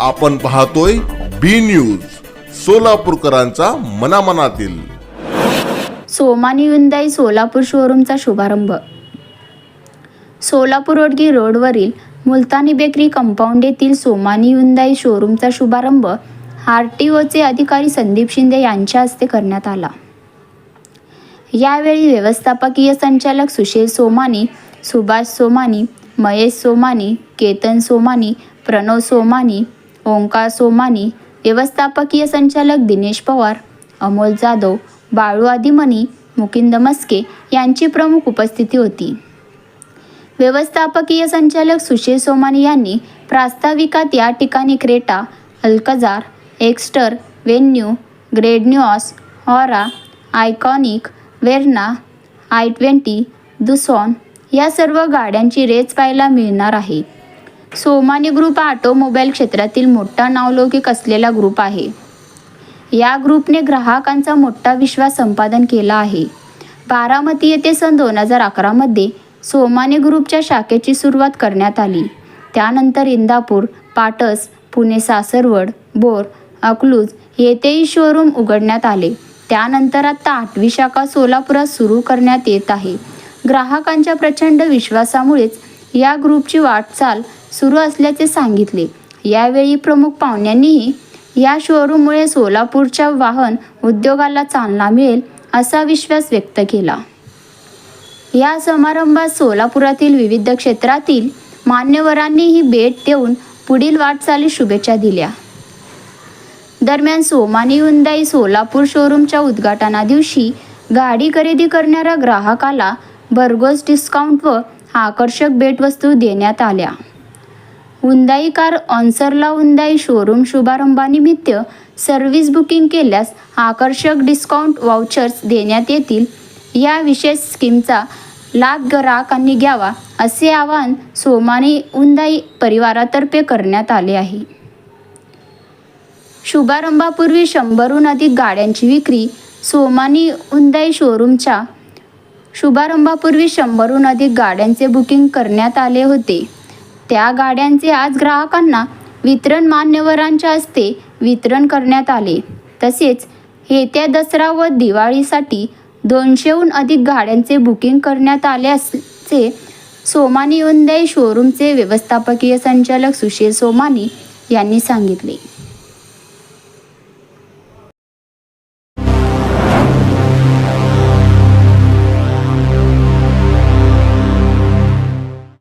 आपण पाहतोय B news सोलापूरकरांचा मनामनातील. सोमानी हुंदाई सोलापूर शोरूमचा शुभारंभ. सोलापूर रोडगी रोडवरील मुलतानी बेकरी कंपाऊंड येथील सोमानी हुंदाई शोरूमचा शुभारंभ आर टी ओचे अधिकारी संदीप शिंदे यांच्या हस्ते करण्यात आला. यावेळी व्यवस्थापकीय संचालक सुशील सोमानी सुभाष सोमानी महेश सोमानी केतन सोमानी प्रणव सोमानी ओंकार सोमानी व्यवस्थापकीय संचालक दिनेश पवार अमोल जाधव बाळू आदिमनी मुकिंद मस्के यांची प्रमुख उपस्थिती होती. व्यवस्थापकीय संचालक सुशील सोमानी यांनी प्रास्ताविकात या ठिकाणी Creta Alcazar Exter Venue Grand Nios Aura iconic Verna i twenty Tucson या सर्व गाड्यांची रेस पाहायला मिळणार आहे. सोमानी ग्रुप हा ऑटोमोबाईल क्षेत्रातील मोठा नावलौकिक असलेला ग्रुप आहे. या ग्रुपने ग्राहकांचा मोठा विश्वास संपादन केला आहे. बारामती येथे सन दोन हजार अकरामध्ये सोमानी ग्रुपच्या शाखेची सुरुवात करण्यात आली. त्यानंतर इंदापूर पाटस पुणे सासरवड बोर अकलूज येथेही शोरूम उघडण्यात आले. त्यानंतर आता आठवी शाखा सोलापुरात सुरू करण्यात येत आहे. ग्राहकांच्या प्रचंड विश्वासामुळेच या ग्रुपची वाटचाल सुरू असल्याचे सांगितले. यावेळी प्रमुख पाहुण्यांनीही या शोरूममुळे सोलापूरच्या वाहन उद्योगाला चालना मिळेल असा विश्वास व्यक्त केला. या समारंभात सोलापुरातील विविध क्षेत्रातील मान्यवरांनीही भेट देऊन पुढील वाटचाली शुभेच्छा दिल्या. दरम्यान सोमानी हुंदाई सोलापूर शोरूमच्या उद्घाटना दिवशी गाडी खरेदी करणाऱ्या ग्राहकाला भरघोस डिस्काउंट व आकर्षक भेटवस्तू देण्यात आल्या. हुंदाई कार ऑन्सरला हुंदाई शोरूम शुभारंभानिमित्त सर्व्हिस बुकिंग केल्यास आकर्षक डिस्काउंट वाउचर्स देण्यात येतील. या विशेष स्कीमचा लाभ ग्राहकांनी घ्यावा असे आवाहन सोमानी हुंदाई परिवारातर्फे करण्यात आले आहे. शुभारंभापूर्वी शंभरहून अधिक गाड्यांची विक्री सोमानी हुंदाई शोरूमच्या शुभारंभापूर्वी शंभरहून अधिक गाड्यांचे बुकिंग करण्यात आले होते. त्या गाड्यांचे आज ग्राहकांना वितरण मान्यवरांच्या हस्ते वितरण करण्यात आले. तसेच येत्या दसरा व दिवाळीसाठी दोनशेहून अधिक गाड्यांचे बुकिंग करण्यात आले असल्याचे सोमानी हुंदाई शोरूमचे व्यवस्थापकीय संचालक सुशील सोमानी यांनी सांगितले.